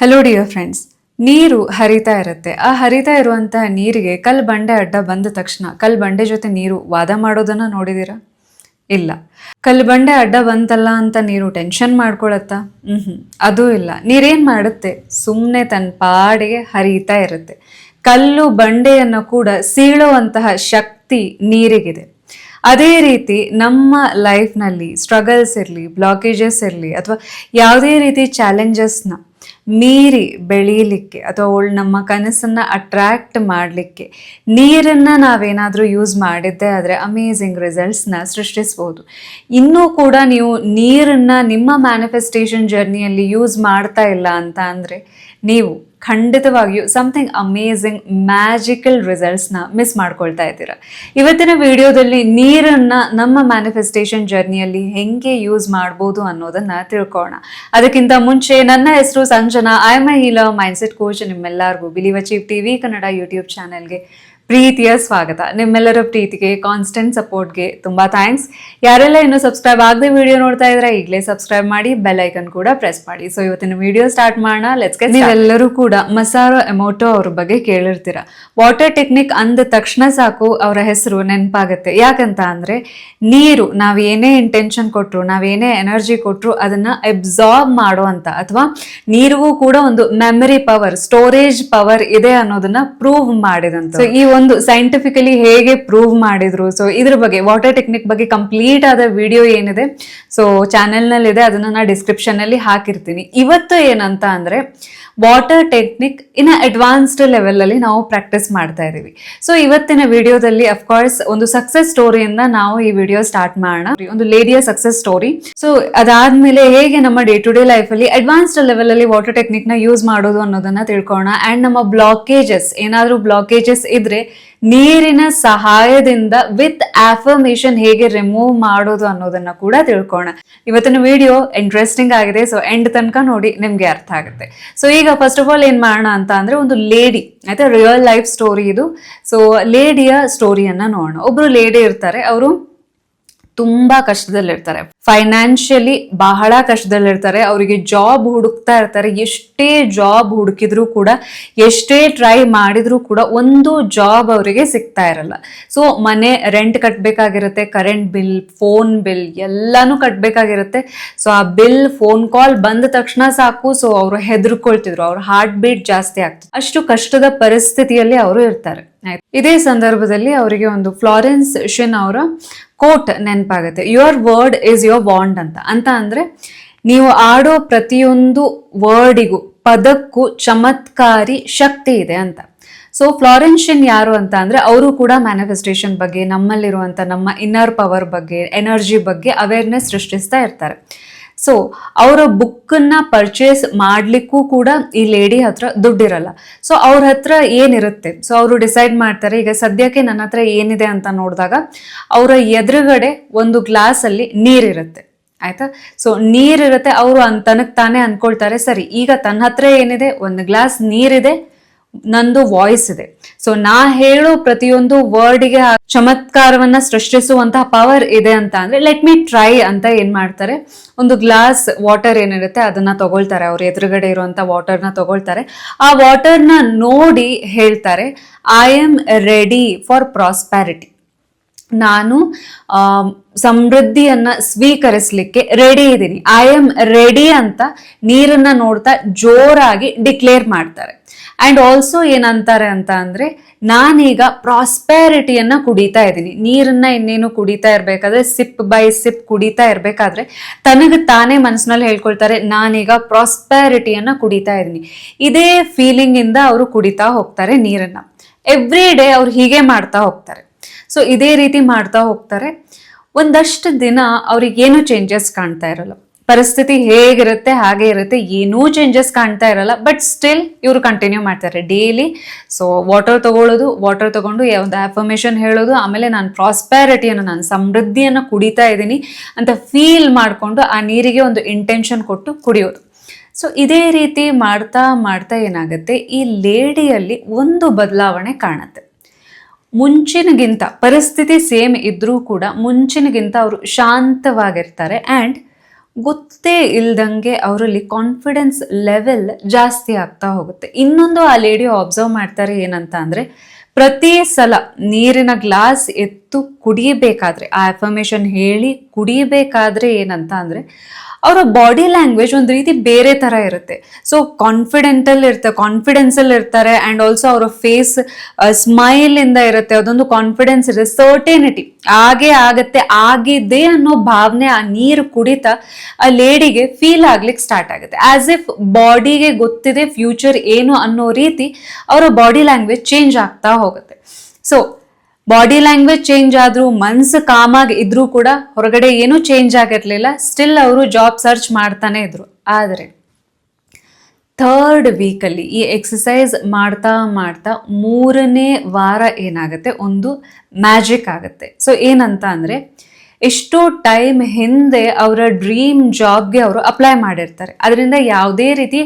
Hello dear friends ನೀರು ಹರಿತಾ ಇರುತ್ತೆ. ಆ ಹರಿತಾ ಇರುವಂತಹ ನೀರಿಗೆ ಕಲ್ ಬಂಡೆ ಅಡ್ಡ ಬಂದ ತಕ್ಷಣ ಕಲ್ ಬಂಡೆ ಜೊತೆ ನೀರು ವಾದ ಮಾಡೋದನ್ನ ನೋಡಿದೀರಾ? ಇಲ್ಲ. ಕಲ್ ಬಂಡೆ ಅಡ್ಡ ಬಂತಲ್ಲ ಅಂತ ನೀರು ಟೆನ್ಷನ್ ಮಾಡ್ಕೊಳತ್ತಾ? ಹ್ಮ್ ಅದು ಇಲ್ಲ. ನೀರೇನ್ ಮಾಡುತ್ತೆ? ಸುಮ್ಮನೆ ತನ್ನ ಪಾಡಿಗೆ ಹರಿತಾ ಇರುತ್ತೆ. ಕಲ್ಲು ಬಂಡೆಯನ್ನು ಕೂಡ ಸೀಳುವಂತಹ ಶಕ್ತಿ ನೀರಿಗಿದೆ. ಅದೇ ರೀತಿ ನಮ್ಮ ಲೈಫ್ನಲ್ಲಿ ಸ್ಟ್ರಗಲ್ಸ್ ಇರಲಿ ಬ್ಲಾಕೇಜಸ್ ಇರಲಿ, ಅಥವಾ ಯಾವುದೇ ರೀತಿ ಚಾಲೆಂಜಸ್ನ ಮೀರಿ ಬೆಳೀಲಿಕ್ಕೆ ಅಥವಾ ಅವಳು ನಮ್ಮ ಕನಸನ್ನು ಅಟ್ರ್ಯಾಕ್ಟ್ ಮಾಡಲಿಕ್ಕೆ ನೀರನ್ನು ನಾವೇನಾದರೂ ಯೂಸ್ ಮಾಡಿದ್ದೆ ಆದರೆ ಅಮೇಝಿಂಗ್ ರಿಸಲ್ಟ್ಸ್ನ ಸೃಷ್ಟಿಸ್ಬೋದು. ಇನ್ನೂ ಕೂಡ ನೀವು ನೀರನ್ನು ನಿಮ್ಮ ಮ್ಯಾನಿಫೆಸ್ಟೇಷನ್ ಜರ್ನಿಯಲ್ಲಿ ಯೂಸ್ ಮಾಡ್ತಾ ಇಲ್ಲ ಅಂತ ಅಂದರೆ ನೀವು ಖಂಡಿತವಾಗಿಯೂ ಸಮಥಿಂಗ್ ಅಮೇಝಿಂಗ್ ಮ್ಯಾಜಿಕಲ್ ರಿಸಲ್ಟ್ಸ್ನ ಮಿಸ್ ಮಾಡ್ಕೊಳ್ತಾ ಇದ್ದೀರಾ. ಇವತ್ತಿನ ವಿಡಿಯೋದಲ್ಲಿ ನೀರನ್ನ ನಮ್ಮ ಮ್ಯಾನಿಫೆಸ್ಟೇಷನ್ ಜರ್ನಿಯಲ್ಲಿ ಹೆಂಗೆ ಯೂಸ್ ಮಾಡ್ಬೋದು ಅನ್ನೋದನ್ನ ತಿಳ್ಕೊಳ್ಳೋಣ ಅದಕ್ಕಿಂತ ಮುಂಚೆ ನನ್ನ ಹೆಸರು Sanjana I am a healer mindset coach ನಿಮ್ಮೆಲ್ಲರಿಗೂ believe achieve TV Kannada YouTube ಚಾನೆಲ್ಗೆ ಪ್ರೀತಿಯ ಸ್ವಾಗತ. ನಿಮ್ಮೆಲ್ಲರ ಪ್ರೀತಿಗೆ ಕಾನ್ಸ್ಟೆಂಟ್ ಸಪೋರ್ಟ್ಗೆ ತುಂಬಾ ಥ್ಯಾಂಕ್ಸ್ ಯಾರೆಲ್ಲ ಇನ್ನೂ ಸಬ್ಸ್ಕ್ರೈಬ್ ಆಗದೆ ವಿಡಿಯೋ ನೋಡ್ತಾ ಇದ್ರೆ ಈಗಲೇ ಸಬ್ಸ್ಕ್ರೈಬ್ ಮಾಡಿ ಬೆಲ್ ಐಕನ್ ಕೂಡ ಪ್ರೆಸ್ ಮಾಡಿ. ಸೊ ಇವತ್ತಿನ ವಿಡಿಯೋ ಸ್ಟಾರ್ಟ್ ಮಾಡೋಣ. ಲೆಟ್ಸ್ಗೆ ನೀವೆಲ್ಲರೂ ಕೂಡ ಮಸಾರೋ ಎಮೋಟೋ ಅವ್ರ ಬಗ್ಗೆ ಕೇಳಿರ್ತೀರ. ವಾಟರ್ ಟೆಕ್ನಿಕ್ ಅಂದ ತಕ್ಷಣ ಸಾಕು, ಅವರ ಹೆಸರು ನೆನಪಾಗುತ್ತೆ. ಯಾಕಂತ ಅಂದ್ರೆ, ನೀರು, ನಾವ್ ಏನೇ ಇಂಟೆನ್ಷನ್ ಕೊಟ್ಟರು ನಾವೇನೇ ಎನರ್ಜಿ ಕೊಟ್ರು, ಅದನ್ನ ಅಬ್ಸಾರ್ಬ್ ಅಂತ. ಅಥವಾ ನೀರಿಗೂ ಕೂಡ ಒಂದು ಮೆಮರಿ ಪವರ್ ಸ್ಟೋರೇಜ್ ಪವರ್ ಇದೆ ಅನ್ನೋದನ್ನ ಪ್ರೂವ್ ಮಾಡಿದಂತ ಈ ಒಂದು ಸೈಂಟಿಫಿಕಲಿ ಹೇಗೆ ಪ್ರೂವ್ ಮಾಡಿದ್ರು. ಸೊ ಇದ್ರ ಬಗ್ಗೆ ವಾಟರ್ ಟೆಕ್ನಿಕ್ ಬಗ್ಗೆ ಕಂಪ್ಲೀಟ್ ಆದ ವಿಡಿಯೋ ಏನಿದೆ ಸೊ ಚಾನೆಲ್ನಲ್ಲಿ ಇದೆ ಅದನ್ನ ನಾ ಡಿಸ್ಕ್ರಿಪ್ಷನ್ನಲ್ಲಿ ಹಾಕಿರ್ತೀನಿ. ಇವತ್ತು ಏನಂತ ಅಂದ್ರೆ water technique in advanced level ಅಲ್ಲಿ ನಾವು ಪ್ರಾಕ್ಟೀಸ್ ಮಾಡ್ತಾ ಇದೀವಿ. ಸೊ ಇವತ್ತಿನ ವಿಡಿಯೋದಲ್ಲಿ ಅಫ್ಕೋರ್ಸ್ ಒಂದು ಸಕ್ಸಸ್ ಸ್ಟೋರಿಯಿಂದ ನಾವು ಈ ವಿಡಿಯೋ ಸ್ಟಾರ್ಟ್ ಮಾಡೋಣ. ಒಂದು ಲೇಡಿಯ ಸಕ್ಸಸ್ ಸ್ಟೋರಿ ಸೊ ಅದಾದ್ಮೇಲೆ ಹೇಗೆ ನಮ್ಮ ಡೇ ಟು ಡೇ ಲೈಫ್ ಅಲ್ಲಿ ಅಡ್ವಾನ್ಸ್ಡ್ ಲೆವೆಲಲ್ಲಿ ವಾಟರ್ ಟೆಕ್ನಿಕ್ನ ಯೂಸ್ ಮಾಡೋದು ಅನ್ನೋದನ್ನ ತಿಳ್ಕೊಳ್ಳೋಣ ಅಂಡ್ ನಮ್ಮ ಬ್ಲಾಕೇಜಸ್ ಏನಾದರೂ ಬ್ಲಾಕೇಜಸ್ ಇದ್ರೆ ನೀರಿನ ಸಹಾಯದಿಂದ ವಿತ್ ಆಫರ್ಮೇಶನ್ ಹೇಗೆ ರಿಮೂವ್ ಮಾಡೋದು ಅನ್ನೋದನ್ನ ಕೂಡ ತಿಳ್ಕೋಣ. ಇವತ್ತಿನ ವಿಡಿಯೋ ಇಂಟ್ರೆಸ್ಟಿಂಗ್ ಆಗಿದೆ ಸೊ ಎಂಡ್ ತನಕ ನೋಡಿ ನಿಮ್ಗೆ ಅರ್ಥ ಆಗುತ್ತೆ. ಸೊ ಈಗ ಫಸ್ಟ್ ಆಫ್ ಆಲ್ ಏನ್ ಮಾಡೋಣ ಅಂತ ಅಂದ್ರೆ ಒಂದು ಲೇಡಿ ಆಯ್ತಾ? ರಿಯಲ್ ಲೈಫ್ ಸ್ಟೋರಿ ಇದು. ಸೊ ಲೇಡಿಯ ಸ್ಟೋರಿಯನ್ನ ನೋಡೋಣ. ಒಬ್ರು ಲೇಡಿ ಇರ್ತಾರೆ, ಅವರು ತುಂಬಾ ಕಷ್ಟದಲ್ಲಿರ್ತಾರೆ. ಫೈನಾನ್ಷಿಯಲಿ ಬಹಳ ಕಷ್ಟದಲ್ಲಿರ್ತಾರೆ. ಅವರಿಗೆ ಜಾಬ್ ಹುಡುಕ್ತಾ ಇರ್ತಾರೆ. ಎಷ್ಟೇ ಜಾಬ್ ಹುಡುಕಿದ್ರು ಕೂಡ, ಎಷ್ಟೇ ಟ್ರೈ ಮಾಡಿದ್ರು ಕೂಡ ಒಂದು ಜಾಬ್ ಅವರಿಗೆ ಸಿಗ್ತಾ ಇರಲ್ಲ. ಸೊ ಮನೆ ರೆಂಟ್ ಕಟ್ಟಬೇಕಾಗಿರುತ್ತೆ ಕರೆಂಟ್ ಬಿಲ್ ಫೋನ್ ಬಿಲ್ ಎಲ್ಲಾನು ಕಟ್ಟಬೇಕಾಗಿರುತ್ತೆ ಸೊ ಆ ಬಿಲ್ ಫೋನ್ ಕಾಲ್ ಬಂದ ತಕ್ಷಣ ಸಾಕು. ಸೊ ಅವರು ಹೆದರ್ಕೊಳ್ತಿದ್ರು. ಅವ್ರ ಹಾರ್ಟ್ ಬೀಟ್ ಜಾಸ್ತಿ ಆಗ್ತದೆ ಅಷ್ಟು ಕಷ್ಟದ ಪರಿಸ್ಥಿತಿಯಲ್ಲಿ ಅವರು ಇರ್ತಾರೆ. ಇದೇ ಸಂದರ್ಭದಲ್ಲಿ ಅವರಿಗೆ ಒಂದು ಫ್ಲಾರೆನ್ಸ್ ಶಿನ್ ಅವರ ಕೋಟ್ ನೆನಪಾಗುತ್ತೆ. ಯುವರ್ ವರ್ಡ್ ಇಸ್ ಬಾಂಡ್ ಅಂತ. ಅಂತ ಅಂದ್ರೆ ನೀವು ಆಡೋ ಪ್ರತಿಯೊಂದು ವರ್ಡಿಗೂ, ಪದಕ್ಕೂ ಚಮತ್ಕಾರಿ ಶಕ್ತಿ ಇದೆ ಅಂತ. ಸೊ ಫ್ಲಾರೆನ್ಷಿಯನ್ ಯಾರು ಅಂತ ಅಂದ್ರೆ ಅವರು ಕೂಡ ಮ್ಯಾನಿಫೆಸ್ಟೇಷನ್ ಬಗ್ಗೆ, ನಮ್ಮಲ್ಲಿರುವಂತ ನಮ್ಮ ಇನ್ನರ್ ಪವರ್ ಬಗ್ಗೆ ಎನರ್ಜಿ ಬಗ್ಗೆ ಅವೇರ್ನೆಸ್ ಸೃಷ್ಟಿಸ್ತಾ ಇರ್ತಾರೆ. ಸೊ ಅವರ ಬುಕ್ಕನ್ನ ಪರ್ಚೇಸ್ ಮಾಡ್ಲಿಕ್ಕೂ ಕೂಡ ಈ ಲೇಡಿ ಹತ್ರ ದುಡ್ಡಿರಲ್ಲ. ಸೊ ಅವ್ರ ಹತ್ರ ಏನಿರುತ್ತೆ? ಸೊ ಅವರು ಡಿಸೈಡ್ ಮಾಡ್ತಾರೆ, ಈಗ ಸದ್ಯಕ್ಕೆ ನನ್ನ ಹತ್ರ ಏನಿದೆ ಅಂತ ನೋಡಿದಾಗ ಅವರ ಎದುರುಗಡೆ ಒಂದು ಗ್ಲಾಸ್ ಅಲ್ಲಿ ನೀರಿರುತ್ತೆ. ಆಯ್ತಾ? ಸೊ ನೀರಿರುತ್ತೆ, ಅವರು ತನಗೆ ತಾನೇ ಅನ್ಕೊಳ್ತಾರೆ, ಸರಿ, ಈಗ ತನ್ನ ಹತ್ರ ಏನಿದೆ? ಒಂದು ಗ್ಲಾಸ್ ನೀರಿದೆ ನಂದು ವಾಯ್ಸ್ ಇದೆ. ಸೊ ನಾ ಹೇಳೋ ಪ್ರತಿಯೊಂದು ವರ್ಡ್ಗೆ ಚಮತ್ಕಾರವನ್ನ ಸೃಷ್ಟಿಸುವಂತಹ ಪವರ್ ಇದೆ ಅಂತ ಅಂದ್ರೆ ಲೆಟ್ ಮೀ ಟ್ರೈ ಅಂತ ಏನ್ ಮಾಡ್ತಾರೆ? ಒಂದು ಗ್ಲಾಸ್ ವಾಟರ್ ಏನಿರುತ್ತೆ, ಅದನ್ನ ತಗೊಳ್ತಾರೆ. ಅವ್ರ ಎದುರುಗಡೆ ಇರುವಂತ ವಾಟರ್ನ ತಗೊಳ್ತಾರೆ. ಆ ವಾಟರ್ನ ನೋಡಿ ಹೇಳ್ತಾರೆ I am ready for prosperity ನಾನು ಸಮೃದ್ಧಿಯನ್ನ ಸ್ವೀಕರಿಸಲಿಕ್ಕೆ ರೆಡಿ ಇದ್ದೀನಿ ಐ ಆಮ್ ರೆಡಿ ಅಂತ ನೀರನ್ನ ನೋಡ್ತಾ ಜೋರಾಗಿ ಡಿಕ್ಲೇರ್ ಮಾಡ್ತಾರೆ. ಅಂಡ್ ಆಲ್ಸೋ ಏನಂತಾರೆ ಅಂತ ಅಂದರೆ, ನಾನೀಗ ಪ್ರಾಸ್ಪ್ಯಾರಿಟಿಯನ್ನು ಕುಡಿತಾ ಇದ್ದೀನಿ. ನೀರನ್ನ ಇನ್ನೇನು ಕುಡಿತಾ ಇರಬೇಕಾದ್ರೆ ಸಿಪ್ ಬೈ ಸಿಪ್ ಕುಡಿತಾ ಇರಬೇಕಾದ್ರೆ, ತನಗೆ ತಾನೇ ಮನಸ್ಸಿನಲ್ಲಿ ಹೇಳ್ಕೊಳ್ತಾರೆ, ನಾನೀಗ ಪ್ರಾಸ್ಪ್ಯಾರಿಟಿಯನ್ನು ಕುಡಿತಾ ಇದ್ದೀನಿ. ಇದೇ ಫೀಲಿಂಗಿಂದ ಅವರು ಕುಡಿತಾ ಹೋಗ್ತಾರೆ ನೀರನ್ನ. ಎವ್ರಿ ಡೇ ಅವ್ರು ಹೀಗೆ ಮಾಡ್ತಾ ಹೋಗ್ತಾರೆ. ಸೊ ಇದೇ ರೀತಿ ಮಾಡ್ತಾ ಹೋಗ್ತಾರೆ. ಒಂದಷ್ಟು ದಿನ ಅವ್ರಿಗೆ ಏನು ಚೇಂಜಸ್ ಕಾಣ್ತಾ ಇರಲ್ಲ. ಪರಿಸ್ಥಿತಿ ಹೇಗಿರುತ್ತೆ, ಹಾಗೆ ಇರುತ್ತೆ, ಏನೂ ಚೇಂಜಸ್ ಕಾಣ್ತಾ ಇರಲ್ಲ ಬಟ್ ಸ್ಟಿಲ್ ಇವರು ಕಂಟಿನ್ಯೂ ಮಾಡ್ತಾರೆ ಡೈಲಿ ಸೊ ವಾಟರ್ ತಗೊಳ್ಳೋದು ವಾಟರ್ ತಗೊಂಡು ಒಂದು ಆಫರ್ಮೇಶನ್ ಹೇಳೋದು, ಆಮೇಲೆ ನಾನು ಪ್ರಾಸ್ಪ್ಯಾರಿಟಿಯನ್ನು ನಾನು ಸಮೃದ್ಧಿಯನ್ನು ಕುಡಿತಾ ಇದ್ದೀನಿ ಅಂತ ಫೀಲ್ ಮಾಡಿಕೊಂಡು ಆ ನೀರಿಗೆ ಒಂದು ಇಂಟೆನ್ಷನ್ ಕೊಟ್ಟು ಕುಡಿಯೋದು. ಸೊ ಇದೇ ರೀತಿ ಮಾಡ್ತಾ ಮಾಡ್ತಾ ಏನಾಗುತ್ತೆ, ಈ ಲೇಡಿಯಲ್ಲಿ ಒಂದು ಬದಲಾವಣೆ ಕಾಣುತ್ತೆ. ಮುಂಚಿನಗಿಂತ ಪರಿಸ್ಥಿತಿ ಸೇಮ್ ಇದ್ದರೂ ಕೂಡ ಮುಂಚಿನಗಿಂತ ಅವರು ಶಾಂತವಾಗಿರ್ತಾರೆ ಆ್ಯಂಡ್ ಗೊತ್ತೇ ಇಲ್ದಂಗೆ ಅವರಲ್ಲಿ ಕಾನ್ಫಿಡೆನ್ಸ್ ಲೆವೆಲ್ ಜಾಸ್ತಿ ಆಗ್ತಾ ಹೋಗುತ್ತೆ. ಇನ್ನೊಂದು ಆ ಲೇಡಿ ಅಬ್ಸರ್ವ್ ಮಾಡ್ತಾರೆ ಏನಂತ ಅಂದರೆ, ಪ್ರತಿ ಸಲ ನೀರಿನ ಗ್ಲಾಸ್ ಎತ್ತು ಕುಡಿಯಬೇಕಾದ್ರೆ, ಆ ಅಫರ್ಮೇಷನ್ ಹೇಳಿ ಕುಡಿಯಬೇಕಾದ್ರೆ ಏನಂತ ಅಂದರೆ, ಅವರ ಬಾಡಿ ಲ್ಯಾಂಗ್ವೇಜ್ ಒಂದು ರೀತಿ ಬೇರೆ ಥರ ಇರುತ್ತೆ. ಸೊ ಕಾನ್ಫಿಡೆಂಟಲ್ಲಿ ಇರ್ತಾರೆ ಕಾನ್ಫಿಡೆನ್ಸಲ್ಲಿ ಇರ್ತಾರೆ ಆ್ಯಂಡ್ ಆಲ್ಸೋ ಅವರ ಫೇಸ್ ಸ್ಮೈಲಿಂದ ಇರುತ್ತೆ. ಅದೊಂದು ಕಾನ್ಫಿಡೆನ್ಸ್ ಇರುತ್ತೆ ಸರ್ಟೇನಿಟಿ ಆಗೇ ಆಗತ್ತೆ ಆಗಿದೆ ಅನ್ನೋ ಭಾವನೆ ಆ ನೀರು ಕುಡಿತಾ ಆ ಲೇಡಿಗೆ ಫೀಲ್ ಆಗ್ಲಿಕ್ಕೆ ಸ್ಟಾರ್ಟ್ ಆಗುತ್ತೆ. ಆಸ್ ಇಫ್ ಬಾಡಿಗೆ ಗೊತ್ತಿದೆ ಫ್ಯೂಚರ್ ಏನು ಅನ್ನೋ ರೀತಿ ಅವರ ಬಾಡಿ ಲ್ಯಾಂಗ್ವೇಜ್ ಚೇಂಜ್ ಆಗ್ತಾ ಹೋಗುತ್ತೆ. ಸೊ ಬಾಡಿ ಲ್ಯಾಂಗ್ವೇಜ್ ಚೇಂಜ್ ಆದ್ರೂ, ಮನ್ಸು ಕಾಮಾಗಿ ಇದ್ರೂ ಕೂಡ ಹೊರಗಡೆ ಏನೂ ಚೇಂಜ್ ಆಗಿರ್ಲಿಲ್ಲ. ಸ್ಟಿಲ್ ಅವರು ಜಾಬ್ ಸರ್ಚ್ ಮಾಡ್ತಾನೆ ಇದ್ರು. ಆದರೆ ಥರ್ಡ್ ವೀಕಲ್ಲಿ ಈ ಎಕ್ಸಸೈಸ್ ಮಾಡ್ತಾ ಮಾಡ್ತಾ ಮೂರನೇ ವಾರ ಏನಾಗುತ್ತೆ? ಒಂದು ಮ್ಯಾಜಿಕ್ ಆಗುತ್ತೆ. ಸೊ ಏನಂತ ಅಂದರೆ ಎಷ್ಟೋ ಟೈಮ್ ಹಿಂದೆ ಅವರ ಡ್ರೀಮ್ ಜಾಬ್ಗೆ ಅವರು ಅಪ್ಲೈ ಮಾಡಿರ್ತಾರೆ. ಅದರಿಂದ ಯಾವುದೇ ರೀತಿ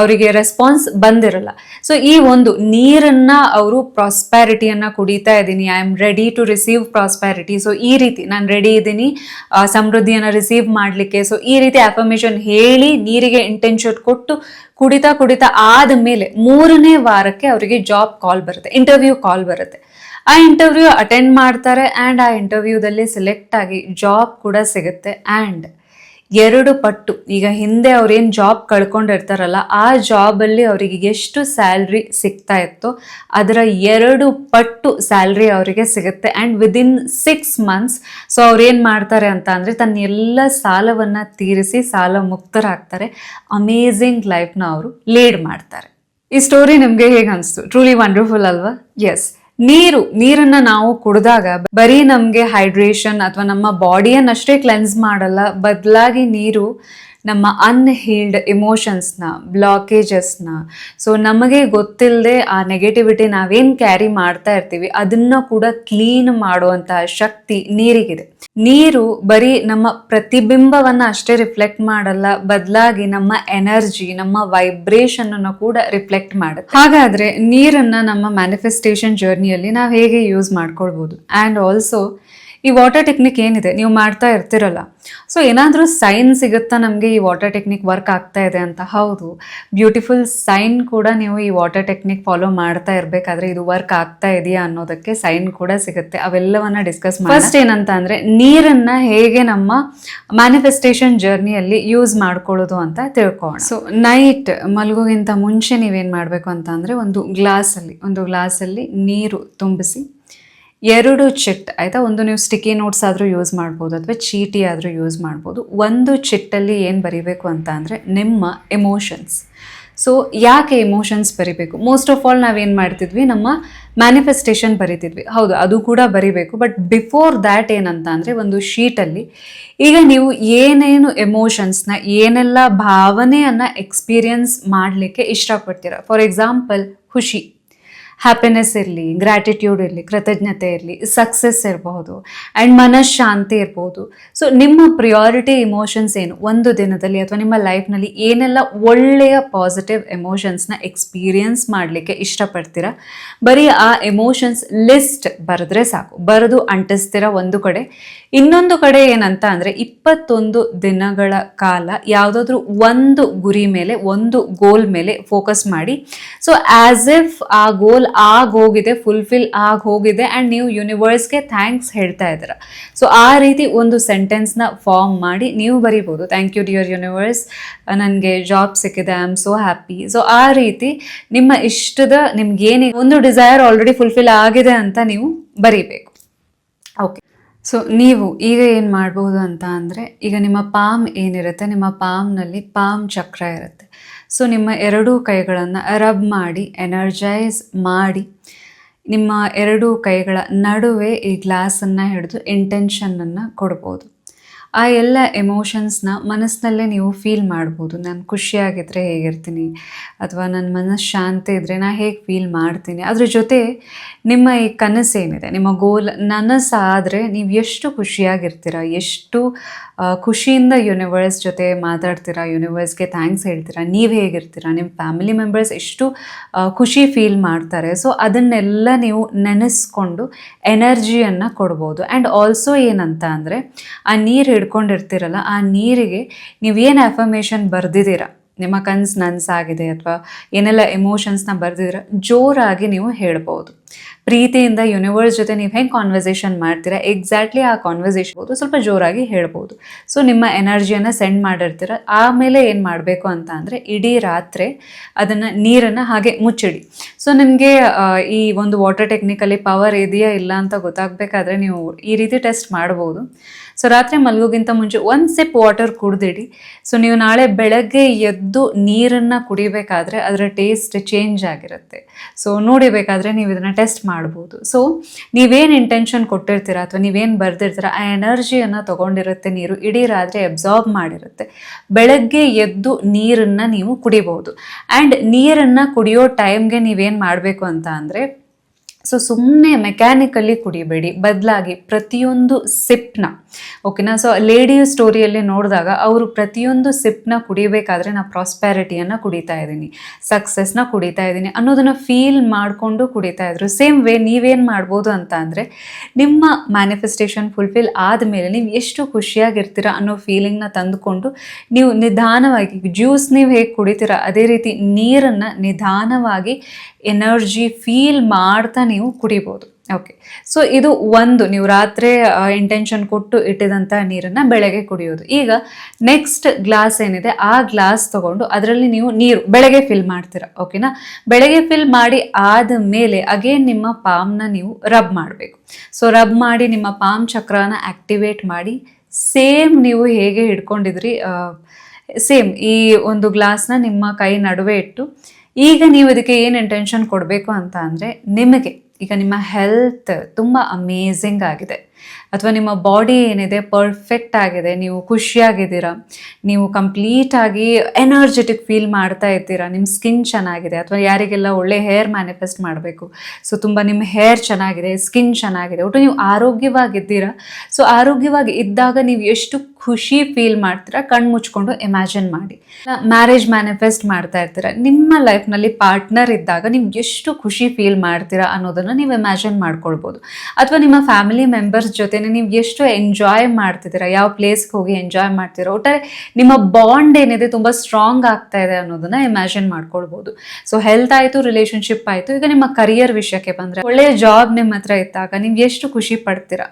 ಅವರಿಗೆ ರೆಸ್ಪಾನ್ಸ್ ಬಂದಿರಲ್ಲ. ಸೊ ಈ ಒಂದು ನೀರನ್ನು ಅವರು ಪ್ರಾಸ್ಪ್ಯಾರಿಟಿಯನ್ನು ಕುಡಿತಾ ಇದ್ದೀನಿ. I am ready to receive prosperity so ಈ ರೀತಿ ನಾನು ರೆಡಿ ಇದ್ದೀನಿ ಸಮೃದ್ಧಿಯನ್ನು ರಿಸೀವ್ ಮಾಡಲಿಕ್ಕೆ. ಸೊ ಈ ರೀತಿ ಅಫರ್ಮೇಷನ್ ಹೇಳಿ ನೀರಿಗೆ ಇಂಟೆನ್ಷನ್ ಕೊಟ್ಟು ಕುಡಿತಾ ಕುಡಿತಾ ಆದ ಮೇಲೆ ಮೂರನೇ ವಾರಕ್ಕೆ ಅವರಿಗೆ ಜಾಬ್ ಕಾಲ್ ಬರುತ್ತೆ ಇಂಟರ್ವ್ಯೂ ಕಾಲ್ ಬರುತ್ತೆ. ಆ ಇಂಟರ್ವ್ಯೂ ಅಟೆಂಡ್ ಮಾಡ್ತಾರೆ ಆ್ಯಂಡ್ ಆ ಇಂಟರ್ವ್ಯೂದಲ್ಲಿ ಸೆಲೆಕ್ಟ್ ಆಗಿ ಜಾಬ್ ಕೂಡ ಸಿಗುತ್ತೆ. ಆ್ಯಂಡ್ ಎರಡು ಪಟ್ಟು, ಈಗ ಹಿಂದೆ ಅವ್ರೇನು ಜಾಬ್ ಕಳ್ಕೊಂಡಿರ್ತಾರಲ್ಲ, ಆ ಜಾಬಲ್ಲಿ ಅವರಿಗೆ ಎಷ್ಟು ಸ್ಯಾಲ್ರಿ ಸಿಗ್ತಾ ಇತ್ತೋ, ಅದರ ಎರಡು ಪಟ್ಟು ಸ್ಯಾಲ್ರಿ ಅವರಿಗೆ ಸಿಗುತ್ತೆ. And within six months so ಅವ್ರೇನು ಮಾಡ್ತಾರೆ ಅಂತ ಅಂದರೆ, ತನ್ನ ಎಲ್ಲ ಸಾಲವನ್ನು ತೀರಿಸಿ ಸಾಲ ಮುಕ್ತರಾಗ್ತಾರೆ. ಅಮೇಝಿಂಗ್ ಲೈಫ್ನ ಅವರು ಲೀಡ್ ಮಾಡ್ತಾರೆ. ಈ ಸ್ಟೋರಿ ನಿಮಗೆ ಹೇಗೆ ಅನಿಸ್ತು? ಟ್ರೂಲಿ ವಂಡರ್ಫುಲ್ ಅಲ್ವಾ? ಎಸ್ ನೀರು ನೀರನ್ನ ನಾವು ಕುಡಿದಾಗ ಬರೀ ನಮಗೆ ಹೈಡ್ರೇಷನ್ ಅಥವಾ ನಮ್ಮ ಬಾಡಿಯನ್ನಷ್ಟೇ ಕ್ಲೆನ್ಸ್ ಮಾಡಲ್ಲ. ಬದಲಾಗಿ ನೀರು ನಮ್ಮ ಅನ್ಹೀಲ್ಡ್ ಇಮೋಷನ್ಸ್ನ ಬ್ಲಾಕೇಜಸ್ನ ಸೊ ನಮಗೆ ಗೊತ್ತಿಲ್ಲದೆ ಆ ನೆಗೆಟಿವಿಟಿ ನಾವೇನು ಕ್ಯಾರಿ ಮಾಡ್ತಾ ಇರ್ತೀವಿ, ಅದನ್ನ ಕೂಡ ಕ್ಲೀನ್ ಮಾಡುವಂತಹ ಶಕ್ತಿ ನೀರಿಗಿದೆ. ನೀರು ಬರೀ ನಮ್ಮ ಪ್ರತಿಬಿಂಬವನ್ನು ಅಷ್ಟೇ ರಿಫ್ಲೆಕ್ಟ್ ಮಾಡಲ್ಲ, ಬದಲಾಗಿ ನಮ್ಮ ಎನರ್ಜಿ ನಮ್ಮ ವೈಬ್ರೇಷನ್ ಅನ್ನು ಕೂಡ ರಿಫ್ಲೆಕ್ಟ್ ಮಾಡುತ್ತೆ. ಹಾಗಾದ್ರೆ ನೀರನ್ನ ನಮ್ಮ ಮ್ಯಾನಿಫೆಸ್ಟೇಷನ್ ಜರ್ನಿಯಲ್ಲಿ ನಾವು ಹೇಗೆ ಯೂಸ್ ಮಾಡ್ಕೊಳ್ಬೋದು? ಆ್ಯಂಡ್ ಆಲ್ಸೋ ಈ ವಾಟರ್ ಟೆಕ್ನಿಕ್ ಏನಿದೆ? ನೀವು ಮಾಡ್ತಾ ಇರ್ತಿರಲ್ಲ. ಸೊ ಏನಾದರೂ ಸೈನ್ ಸಿಗುತ್ತಾ ನಮಗೆ ಈ ವಾಟರ್ ಟೆಕ್ನಿಕ್ ವರ್ಕ್ ಆಗ್ತಾ ಇದೆ ಅಂತ? ಹೌದು. ಬ್ಯೂಟಿಫುಲ್ ಸೈನ್ ಕೂಡ ನೀವು ಈ ವಾಟರ್ ಟೆಕ್ನಿಕ್ ಫಾಲೋ ಮಾಡ್ತಾ ಇರಬೇಕಾದ್ರೆ ಇದು ವರ್ಕ್ ಆಗ್ತಾ ಇದೆಯಾ ಅನ್ನೋದಕ್ಕೆ ಸೈನ್ ಕೂಡ ಸಿಗುತ್ತೆ. ಅವೆಲ್ಲವನ್ನ ಡಿಸ್ಕಸ್ ಫಸ್ಟ್ ಏನಂತ ಅಂದರೆ ನೀರನ್ನು ಹೇಗೆ ನಮ್ಮ ಮ್ಯಾನಿಫೆಸ್ಟೇಷನ್ ಜರ್ನಿಯಲ್ಲಿ ಯೂಸ್ ಮಾಡ್ಕೊಳ್ಳೋದು ಅಂತ ತಿಳ್ಕೋಣ ಸೊ ನೈಟ್ ಮಲಗೋಗಿಂತ ಮುಂಚೆ ನೀವೇನು ಮಾಡಬೇಕು ಅಂತ ಅಂದರೆ ಒಂದು ಗ್ಲಾಸಲ್ಲಿ ಒಂದು ಗ್ಲಾಸಲ್ಲಿ ನೀರು ತುಂಬಿಸಿ ಎರಡು ಚಿಟ್, ಆಯಿತಾ? ಒಂದು ನೀವು ಸ್ಟಿಕ್ಕಿ ನೋಟ್ಸ್ ಆದರೂ ಯೂಸ್ ಮಾಡ್ಬೋದು, ಅಥವಾ ಚೀಟಿ ಆದರೂ ಯೂಸ್ ಮಾಡ್ಬೋದು. ಒಂದು ಚಿಟ್ಟಲ್ಲಿ ಏನು ಬರಿಬೇಕು ಅಂತ ಅಂದರೆ ನಿಮ್ಮ ಎಮೋಷನ್ಸ್ ಸೊ ಯಾಕೆ ಎಮೋಷನ್ಸ್ ಬರಿಬೇಕು? ಮೋಸ್ಟ್ ಆಫ್ ಆಲ್ ನಾವೇನು ಮಾಡ್ತಿದ್ವಿ? ನಮ್ಮ ಮ್ಯಾನಿಫೆಸ್ಟೇಷನ್ ಬರಿತಿದ್ವಿ. ಹೌದು, ಅದು ಕೂಡ ಬರಿಬೇಕು. ಬಟ್ ಬಿಫೋರ್ ದ್ಯಾಟ್ ಏನಂತ ಅಂದರೆ ಒಂದು ಶೀಟಲ್ಲಿ ಈಗ ನೀವು ಏನೇನು ಎಮೋಷನ್ಸ್ನ ಏನೆಲ್ಲ ಭಾವನೆಯನ್ನು ಎಕ್ಸ್ಪೀರಿಯನ್ಸ್ ಮಾಡಲಿಕ್ಕೆ ಇಷ್ಟಪಡ್ತೀರ? ಫಾರ್ ಎಕ್ಸಾಂಪಲ್ ಖುಷಿ. ಹ್ಯಾಪಿನೆಸ್ ಇರಲಿ ಗ್ರ್ಯಾಟಿಟ್ಯೂಡ್ ಇರಲಿ, ಕೃತಜ್ಞತೆ ಇರಲಿ ಸಕ್ಸಸ್ ಇರಬಹುದು ಆ್ಯಂಡ್ ಮನಃಶಾಂತಿ ಇರ್ಬೋದು. ಸೊ ನಿಮ್ಮ ಪ್ರಿಯಾರಿಟಿ ಇಮೋಷನ್ಸ್ ಏನು? ಒಂದು ದಿನದಲ್ಲಿ ಅಥವಾ ನಿಮ್ಮ ಲೈಫ್ನಲ್ಲಿ ಏನೆಲ್ಲ ಒಳ್ಳೆಯ ಪಾಸಿಟಿವ್ ಎಮೋಷನ್ಸ್ನ ಎಕ್ಸ್ಪೀರಿಯನ್ಸ್ ಮಾಡಲಿಕ್ಕೆ ಇಷ್ಟಪಡ್ತೀರಾ? ಬರೀ ಆ ಎಮೋಷನ್ಸ್ ಲಿಸ್ಟ್ ಬರೆದ್ರೆ ಸಾಕು. ಬರೆದು ಅಂಟಿಸ್ತೀರ ಒಂದು ಕಡೆ? ಇನ್ನೊಂದು ಕಡೆ ಏನಂತ ಅಂದರೆ ಇಪ್ಪತ್ತೊಂದು ದಿನಗಳ ಕಾಲ ಯಾವುದಾದ್ರೂ ಒಂದು ಗುರಿ ಮೇಲೆ, ಒಂದು ಗೋಲ್ ಮೇಲೆ ಫೋಕಸ್ ಮಾಡಿ. ಸೊ ಆ್ಯಸ್ ಇಫ್ ಆ ಗೋಲ್ ಆಗ ಹೋಗಿದೆ ಫುಲ್ಫಿಲ್ ಆಗಿ ಹೋಗಿದೆ ಆ್ಯಂಡ್ ನೀವು ಯೂನಿವರ್ಸ್ಗೆ ಥ್ಯಾಂಕ್ಸ್ ಹೇಳ್ತಾ ಇದ್ದೀರ. ಸೊ ಆ ರೀತಿ ಒಂದು ಸೆಂಟೆನ್ಸ್ನ ಫಾರ್ಮ್ ಮಾಡಿ ನೀವು ಬರಿಬೋದು. ಥ್ಯಾಂಕ್ ಯು ಡಿಯರ್ ಯೂನಿವರ್ಸ್ ನನಗೆ ಜಾಬ್ ಸಿಕ್ಕಿದೆ I am so happy so ಆ ರೀತಿ ನಿಮ್ಮ ಇಷ್ಟದ ನಿಮ್ಗೆ ಏನಿದೆ ಒಂದು ಡಿಸೈರ್ ಆಲ್ರೆಡಿ ಫುಲ್ಫಿಲ್ ಆಗಿದೆ ಅಂತ ನೀವು ಬರೀಬೇಕು. ಓಕೆ ಸೊ ನೀವು ಈಗ ಏನು ಮಾಡ್ಬೋದು ಅಂತ ಅಂದರೆ, ಈಗ ನಿಮ್ಮ ಪಾಮ್ ಏನಿರುತ್ತೆ, ನಿಮ್ಮ ಪಾಮ್ನಲ್ಲಿ ಪಾಮ್ ಚಕ್ರ ಇರುತ್ತೆ. ಸೊ ನಿಮ್ಮ ಎರಡೂ ಕೈಗಳನ್ನು ರಬ್ ಮಾಡಿ ಎನರ್ಜೈಸ್ ಮಾಡಿ, ನಿಮ್ಮ ಎರಡೂ ಕೈಗಳ ನಡುವೆ ಈ ಗ್ಲಾಸನ್ನು ಹಿಡಿದು ಇಂಟೆನ್ಷನನ್ನು ಕೊಡ್ಬೋದು. ಆ ಎಲ್ಲ ಎಮೋಷನ್ಸ್ನ ಮನಸ್ಸಿನಲ್ಲೇ ನೀವು ಫೀಲ್ ಮಾಡ್ಬೋದು. ನಾನು ಖುಷಿಯಾಗಿದ್ದರೆ ಹೇಗಿರ್ತೀನಿ? ಅಥವಾ ನನ್ನ ಮನಸ್ಸು ಶಾಂತಿ ಇದ್ದರೆ ನಾನು ಹೇಗೆ ಫೀಲ್ ಮಾಡ್ತೀನಿ? ಅದ್ರ ಜೊತೆ ನಿಮ್ಮ ಈ ಕನಸೇನಿದೆ? ನಿಮ್ಮ ಗೋಲ್ ನನಸಾದರೆ ನೀವು ಎಷ್ಟು ಖುಷಿಯಾಗಿರ್ತೀರ? ಎಷ್ಟು ಖುಷಿಯಿಂದ ಯೂನಿವರ್ಸ್ ಜೊತೆ ಮಾತಾಡ್ತೀರಾ? ಯೂನಿವರ್ಸ್ಗೆ ಥ್ಯಾಂಕ್ಸ್ ಹೇಳ್ತೀರಾ? ನೀವು ಹೇಗಿರ್ತೀರಾ? ನಿಮ್ಮ ಫ್ಯಾಮಿಲಿ ಮೆಂಬರ್ಸ್ ಎಷ್ಟು ಖುಷಿ ಫೀಲ್ ಮಾಡ್ತಾರೆ? ಸೊ ಅದನ್ನೆಲ್ಲ ನೀವು ನೆನೆಸ್ಕೊಂಡು ಎನರ್ಜಿಯನ್ನು ಕೊಡ್ಬೋದು. ಆ್ಯಂಡ್ ಆಲ್ಸೋ ಏನಂತ ಅಂದರೆ, ಆ ನೀರು ಹಿಡ್ಕೊಂಡಿರ್ತೀರಲ್ಲ, ಆ ನೀರಿಗೆ ನೀವೇನು ಅಫರ್ಮೇಷನ್ ಬರೆದಿದ್ದೀರ? ನಿಮ್ಮ ಕನ್ಸು ನನ್ಸಾಗಿದೆ ಅಥವಾ ಏನೆಲ್ಲ ಎಮೋಷನ್ಸ್ನ ಬರೆದಿದ್ರ ಜೋರಾಗಿ ನೀವು ಹೇಳ್ಬೋದು. ಪ್ರೀತಿಯಿಂದ ಯೂನಿವರ್ಸ್ ಜೊತೆ ನೀವು ಹೆಂಗೆ ಕಾನ್ವರ್ಸೇಷನ್ ಮಾಡ್ತೀರಾ? ಎಕ್ಸಾಕ್ಟ್ಲಿ ಆ ಕಾನ್ವರ್ಸೇಷನ್ ಸ್ವಲ್ಪ ಜೋರಾಗಿ ಹೇಳ್ಬೋದು. ಸೊ ನಿಮ್ಮ ಎನರ್ಜಿಯನ್ನು ಸೆಂಡ್ ಮಾಡಿರ್ತೀರ? ಆಮೇಲೆ ಏನು ಮಾಡಬೇಕು ಅಂತ ಅಂದರೆ, ಇಡೀ ರಾತ್ರಿ ಅದನ್ನು ನೀರನ್ನು ಹಾಗೆ ಮುಚ್ಚಿಡಿ. ಸೊ ನಿಮಗೆ ಈ ಒಂದು ವಾಟರ್ ಟೆಕ್ನಿಕಲ್ಲಿ ಪವರ್ ಇದೆಯಾ ಇಲ್ಲ ಅಂತ ಗೊತ್ತಾಗಬೇಕಾದ್ರೆ ನೀವು ಈ ರೀತಿ ಟೆಸ್ಟ್ ಮಾಡ್ಬೋದು. ಸೊ ರಾತ್ರಿ ಮಲಗೋಗಿಂತ ಮುಂಚೆ ಒಂದು ಸಿಪ್ ವಾಟರ್ ಕುಡಿದಿಡಿ. ಸೊ ನೀವು ನಾಳೆ ಬೆಳಗ್ಗೆ ಎದ್ದು ನೀರನ್ನು ಕುಡಿಬೇಕಾದ್ರೆ ಅದರ ಟೇಸ್ಟ್ ಚೇಂಜ್ ಆಗಿರುತ್ತೆ. ಸೊ ನೋಡಿಬೇಕಾದ್ರೆ ನೀವು ಇದನ್ನು ಟೆಸ್ಟ್ ಮಾಡ್ಬೋದು. ಸೊ ನೀವೇನು ಇಂಟೆನ್ಷನ್ ಕೊಟ್ಟಿರ್ತೀರ ಅಥವಾ ನೀವೇನು ಬರೆದಿರ್ತೀರ, ಆ ಎನರ್ಜಿಯನ್ನು ತೊಗೊಂಡಿರುತ್ತೆ ನೀರು, ಇಡೀ ರಾತ್ರಿ ಅಬ್ಸಾರ್ಬ್ ಮಾಡಿರುತ್ತೆ. ಬೆಳಗ್ಗೆ ಎದ್ದು ನೀರನ್ನು ನೀವು ಕುಡಿಬಹುದು ಆ್ಯಂಡ್ ನೀರನ್ನು ಕುಡಿಯೋ ಟೈಮ್ಗೆ ನೀವೇನು ಮಾಡಬೇಕು ಅಂತ ಅಂದರೆ ಸೊ ಸುಮ್ಮನೆ ಮೆಕ್ಯಾನಿಕಲ್ಲಿ ಕುಡಿಬೇಡಿ. ಬದಲಾಗಿ ಪ್ರತಿಯೊಂದು ಸಿಪ್ನ. ಓಕೆನಾ ಸೊ ಲೇಡಿ ಸ್ಟೋರಿಯಲ್ಲಿ ನೋಡಿದಾಗ ಅವರು ಪ್ರತಿಯೊಂದು ಸಿಪ್ನ ಕುಡಿಬೇಕಾದ್ರೆ ನಾ ಪ್ರಾಸ್ಪ್ಯಾರಿಟಿಯನ್ನು ಕುಡಿತಾ ಇದ್ದೀನಿ. ಸಕ್ಸಸ್ನ ಕುಡಿತಾ ಇದ್ದೀನಿ. ಅನ್ನೋದನ್ನು ಫೀಲ್ ಮಾಡಿಕೊಂಡು ಕುಡಿತಾ ಇದ್ರು. ಸೇಮ್ ವೇ ನೀವೇನು ಮಾಡ್ಬೋದು ಅಂತ ಅಂದರೆ, ನಿಮ್ಮ ಮ್ಯಾನಿಫೆಸ್ಟೇಷನ್ ಫುಲ್ಫಿಲ್ ಆದಮೇಲೆ ನೀವು ಎಷ್ಟು ಖುಷಿಯಾಗಿರ್ತೀರ ಅನ್ನೋ ಫೀಲಿಂಗ್ನ ತಂದುಕೊಂಡು ನೀವು ನಿಧಾನವಾಗಿ ಜ್ಯೂಸ್ ನೀವು ಹೇಗೆ ಕುಡಿತೀರ, ಅದೇ ರೀತಿ ನೀರನ್ನು ನಿಧಾನವಾಗಿ ಎನರ್ಜಿ ಫೀಲ್ ಮಾಡ್ತಾ ನೀವು ಕುಡಿಬೋದು. ಓಕೆ ಸೊ ಇದು ಒಂದು, ನೀವು ರಾತ್ರಿ ಇಂಟೆನ್ಷನ್ ಕೊಟ್ಟು ಇಟ್ಟಿದಂಥ ನೀರನ್ನು ಬೆಳಗ್ಗೆ ಕುಡಿಯೋದು. ಈಗ ನೆಕ್ಸ್ಟ್ ಗ್ಲಾಸ್ ಏನಿದೆ, ಆ ಗ್ಲಾಸ್ ತಗೊಂಡು ಅದರಲ್ಲಿ ನೀವು ನೀರು ಬೆಳಗ್ಗೆ ಫಿಲ್ ಮಾಡ್ತೀರಾ ಓಕೆನಾ ಬೆಳಗ್ಗೆ ಫಿಲ್ ಮಾಡಿ ಆದ ಮೇಲೆ ಅಗೇನ್ ನಿಮ್ಮ ಪಾಮ್ನ ನೀವು ರಬ್ ಮಾಡಬೇಕು. ಸೊ ರಬ್ ಮಾಡಿ ನಿಮ್ಮ ಪಾಮ್ ಚಕ್ರನ ಆಕ್ಟಿವೇಟ್ ಮಾಡಿ ಸೇಮ್ ನೀವು ಹೇಗೆ ಹಿಡ್ಕೊಂಡಿದ್ರಿ ಸೇಮ್ ಈ ಒಂದು ಗ್ಲಾಸ್ನ ನಿಮ್ಮ ಕೈ ನಡುವೆ ಇಟ್ಟು ಈಗ ನೀವು ಇದಕ್ಕೆ ಏನು ಇಂಟೆನ್ಷನ್ ಕೊಡಬೇಕು ಅಂತ ಅಂದರೆ ನಿಮಗೆ ಈಗ ನಿಮ್ಮ ಹೆಲ್ತ್ ತುಂಬ ಅಮೇಝಿಂಗ್ ಆಗಿದೆ. ಅಥವಾ ನಿಮ್ಮ ಬಾಡಿ ಏನಿದೆ ಪರ್ಫೆಕ್ಟ್ ಆಗಿದೆ, ನೀವು ಖುಷಿಯಾಗಿದ್ದೀರಾ, ನೀವು ಕಂಪ್ಲೀಟಾಗಿ ಎನರ್ಜೆಟಿಕ್ ಫೀಲ್ ಮಾಡ್ತಾ ಇದ್ದೀರಾ ನಿಮ್ಮ ಸ್ಕಿನ್ ಚೆನ್ನಾಗಿದೆ, ಅಥವಾ ಯಾರಿಗೆಲ್ಲ ಒಳ್ಳೆ ಹೇರ್ ಮ್ಯಾನಿಫೆಸ್ಟ್ ಮಾಡಬೇಕು ಸೊ ತುಂಬ ನಿಮ್ಮ ಹೇರ್ ಚೆನ್ನಾಗಿದೆ ಸ್ಕಿನ್ ಚೆನ್ನಾಗಿದೆ, ಒಟ್ಟು ನೀವು ಆರೋಗ್ಯವಾಗಿದ್ದೀರಾ ಸೊ ಆರೋಗ್ಯವಾಗಿ ಇದ್ದಾಗ ನೀವು ಎಷ್ಟು ಖುಷಿ ಫೀಲ್ ಮಾಡ್ತೀರಾ ಕಣ್ಣು ಮುಚ್ಕೊಂಡು ಇಮ್ಯಾಜಿನ್ ಮಾಡಿ. ಮ್ಯಾರೇಜ್ ಮ್ಯಾನಿಫೆಸ್ಟ್ ಮಾಡ್ತಾ ಇರ್ತೀರಾ, ನಿಮ್ಮ ಲೈಫ್ನಲ್ಲಿ ಪಾರ್ಟ್ನರ್ ಇದ್ದಾಗ ನೀವು ಎಷ್ಟು ಖುಷಿ ಫೀಲ್ ಮಾಡ್ತೀರಾ ಅನ್ನೋದನ್ನು ನೀವು ಇಮ್ಯಾಜಿನ್ ಮಾಡ್ಕೊಳ್ಬೋದು, ಅಥವಾ ನಿಮ್ಮ ಫ್ಯಾಮಿಲಿ ಮೆಂಬರ್ಸ್ ಜೊತೆನೆ ನೀವು ಎಷ್ಟು ಎಂಜಾಯ್ ಮಾಡ್ತಿದ್ದೀರಾ? ಯಾವ ಪ್ಲೇಸ್ಗೆ ಹೋಗಿ ಎಂಜಾಯ್ ಮಾಡ್ತೀರಾ ಒಟ್ಟಾರೆ ನಿಮ್ಮ ಬಾಂಡ್ ಏನಿದೆ ತುಂಬ ಸ್ಟ್ರಾಂಗ್ ಆಗ್ತಾ ಇದೆ ಅನ್ನೋದನ್ನ ಇಮ್ಯಾಜಿನ್ ಮಾಡ್ಕೊಳ್ಬಹುದು ಸೊ ಹೆಲ್ತ್ ಆಯಿತು ರಿಲೇಶನ್ಶಿಪ್ ಆಯಿತು, ಈಗ ನಿಮ್ಮ ಕರಿಯರ್ ವಿಷಯಕ್ಕೆ ಬಂದರೆ ಒಳ್ಳೆಯ ಜಾಬ್ ನಿಮ್ಮ ಹತ್ರ ಇದ್ದಾಗ ನೀವು ಎಷ್ಟು ಖುಷಿ ಪಡ್ತೀರಾ?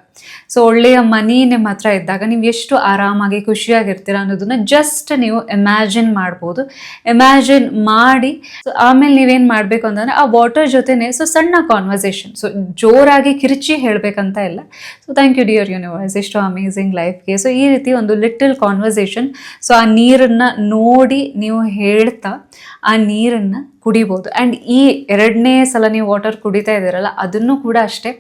ಸೊ ಒಳ್ಳೆಯ ಮನಿ ನಿಮ್ಮ ಹತ್ರ ಇದ್ದಾಗ ನೀವು ಎಷ್ಟು ಆರಾಮಾಗಿ ಖುಷಿಯಾಗಿರ್ತೀರಾ ಅನ್ನೋದನ್ನ ಜಸ್ಟ್ ನೀವು ಇಮ್ಯಾಜಿನ್ ಮಾಡ್ಬೋದು. ಇಮ್ಯಾಜಿನ್ ಮಾಡಿ ಸೊ ಆಮೇಲೆ ನೀವೇನು ಮಾಡಬೇಕು ಅಂತಂದರೆ ಆ ವಾಟರ್ ಜೊತೆನೆ ಸೊ ಸಣ್ಣ ಕಾನ್ವರ್ಸೇಷನ್ ಸೊ ಜೋರಾಗಿ ಕಿರಿಚಿ ಹೇಳಬೇಕಂತ ಇಲ್ಲ. So thank you dear universe ಎಷ್ಟು ಅಮೇಝಿಂಗ್ ಲೈಫ್ಗೆ ಸೊ ಈ ರೀತಿ ಒಂದು ಲಿಟಲ್ ಕಾನ್ವರ್ಸೇಷನ್ ಸೊ ಆ ನೀರನ್ನು ನೋಡಿ ನೀವು ಹೇಳ್ತಾ ಆ ನೀರನ್ನು ಕುಡಿಬೋದು. ಆ್ಯಂಡ್ ಈ ಎರಡನೇ ಸಲ ನೀವು ವಾಟರ್ ಕುಡಿತಾ ಇದ್ದೀರಲ್ಲ, ಅದನ್ನು ಕೂಡ ಅಷ್ಟೇ.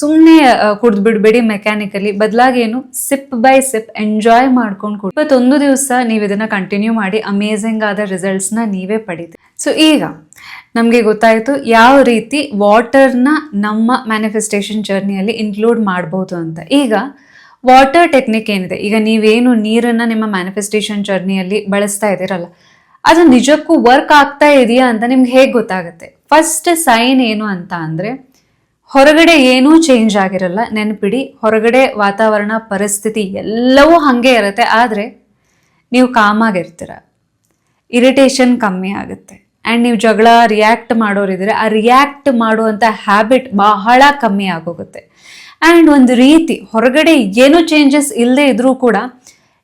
ಸುಮ್ಮನೆ ಕುಡ್ದು ಬಿಡಬೇಡಿ ಮೆಕ್ಯಾನಿಕಲಿ ಬದಲಾಗಿ ಏನು? ಸಿಪ್ ಬೈ ಸಿಪ್ ಎಂಜಾಯ್ ಮಾಡ್ಕೊಂಡು ಕುಡಿ. ಇವತ್ತೊಂದು ದಿವಸ ನೀವು ಇದನ್ನು ಕಂಟಿನ್ಯೂ ಮಾಡಿ ಅಮೇಝಿಂಗ್ ಆದ ರಿಸಲ್ಟ್ಸ್ನ ನೀವೇ ಪಡೀತೀರಿ. ಸೊ ಈಗ ನಮಗೆ ಗೊತ್ತಾಯಿತು ಯಾವ ರೀತಿ ವಾಟರ್ನ ನಮ್ಮ ಮ್ಯಾನಿಫೆಸ್ಟೇಷನ್ ಜರ್ನಿಯಲ್ಲಿ ಇನ್ಕ್ಲೂಡ್ ಮಾಡ್ಬೋದು ಅಂತ. ಈಗ ವಾಟರ್ ಟೆಕ್ನಿಕ್ ಏನಿದೆ? ಈಗ ನೀವೇನು ನೀರನ್ನು ನಿಮ್ಮ ಮ್ಯಾನಿಫೆಸ್ಟೇಷನ್ ಜರ್ನಿಯಲ್ಲಿ ಬಳಸ್ತಾ ಇದ್ದೀರಲ್ಲ, ಅದು ನಿಜಕ್ಕೂ ವರ್ಕ್ ಆಗ್ತಾ ಇದೆಯಾ ಅಂತ ನಿಮ್ಗೆ ಹೇಗೆ ಗೊತ್ತಾಗುತ್ತೆ? ಫಸ್ಟ್ ಸೈನ್ ಏನು ಅಂತ ಅಂದರೆ, ಹೊರಗಡೆ ಏನೂ ಚೇಂಜ್ ಆಗಿರಲ್ಲ, ನೆನಪಿಡಿ, ಹೊರಗಡೆ ವಾತಾವರಣ, ಪರಿಸ್ಥಿತಿ ಎಲ್ಲವೂ ಹಾಗೆ ಇರುತ್ತೆ, ಆದರೆ ನೀವು ಕಾಮಾಗಿರ್ತೀರ ಇರಿಟೇಷನ್ ಕಮ್ಮಿ ಆಗುತ್ತೆ. ಆ್ಯಂಡ್ ನೀವು ಜಗಳ ರಿಯಾಕ್ಟ್ ಮಾಡೋರಿದ್ರೆ ಆ ರಿಯಾಕ್ಟ್ ಮಾಡುವಂಥ ಹ್ಯಾಬಿಟ್ ಬಹಳ ಕಮ್ಮಿ ಆಗೋಗುತ್ತೆ. ಆ್ಯಂಡ್ ಒಂದು ರೀತಿ ಹೊರಗಡೆ ಏನೂ ಚೇಂಜಸ್ ಇಲ್ಲದೆ ಇದ್ದರೂ ಕೂಡ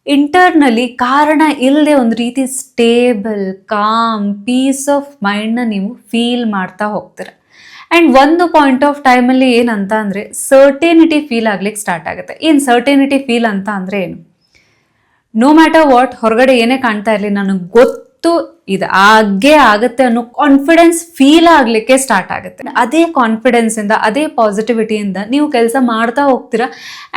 ಇಂಟರ್ನಲಿ ಕಾರಣ ಇಲ್ಲದೆ ಒಂದು ರೀತಿ ಸ್ಟೇಬಲ್ ಕಾಮ್ ಪೀಸ್ ಆಫ್ ಮೈಂಡ್ನ ನೀವು ಫೀಲ್ ಮಾಡ್ತಾ ಹೋಗ್ತೀರ. ಆ್ಯಂಡ್ ಒಂದು ಪಾಯಿಂಟ್ ಆಫ್ ಟೈಮಲ್ಲಿ ಏನಂತ ಅಂದರೆ ಸರ್ಟೇನಿಟಿ ಫೀಲ್ ಆಗ್ಲಿಕ್ಕೆ ಸ್ಟಾರ್ಟ್ ಆಗುತ್ತೆ. ಏನು ಸರ್ಟೇನಿಟಿ ಫೀಲ್ ಅಂತ ಅಂದರೆ ಏನು? ನೋ ಮ್ಯಾಟರ್ ವಾಟ್ ಹೊರಗಡೆ ಏನೇ ಕಾಣ್ತಾ ಇರಲಿ, ನನಗೆ ಗೊತ್ತು ಇದು ಆಗೇ ಆಗುತ್ತೆ ಅನ್ನೋ ಕಾನ್ಫಿಡೆನ್ಸ್ ಫೀಲ್ ಆಗಲಿಕ್ಕೆ ಸ್ಟಾರ್ಟ್ ಆಗುತ್ತೆ. ಅದೇ ಕಾನ್ಫಿಡೆನ್ಸ್ ಇಂದ, ಅದೇ ಪಾಸಿಟಿವಿಟಿಯಿಂದ ನೀವು ಕೆಲಸ ಮಾಡ್ತಾ ಹೋಗ್ತೀರಾ?